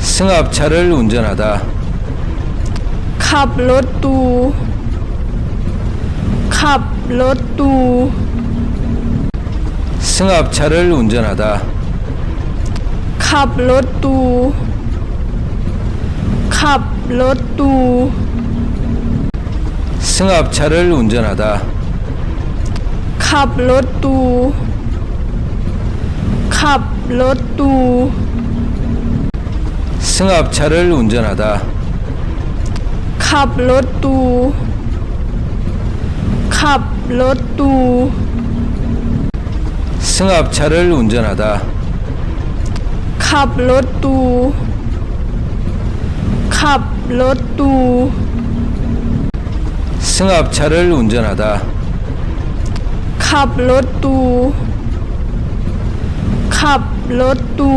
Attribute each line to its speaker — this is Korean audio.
Speaker 1: 승합차를 운전하다.
Speaker 2: ขับรถตู ขับรถตู
Speaker 1: 승합차를 운전하다.
Speaker 2: ขับรถตู ขับรถตู
Speaker 1: 승합차를 운전하다.
Speaker 2: ขับรถตู ขับรถตู
Speaker 1: 승합차를 운전하다.
Speaker 2: ขับรถตู ขับรถตู
Speaker 1: 승합차를 운전하다.
Speaker 2: ขับรถตู ขับรถตู
Speaker 1: 승합차를 운전하다.
Speaker 2: ขับรถตู ขับรถตู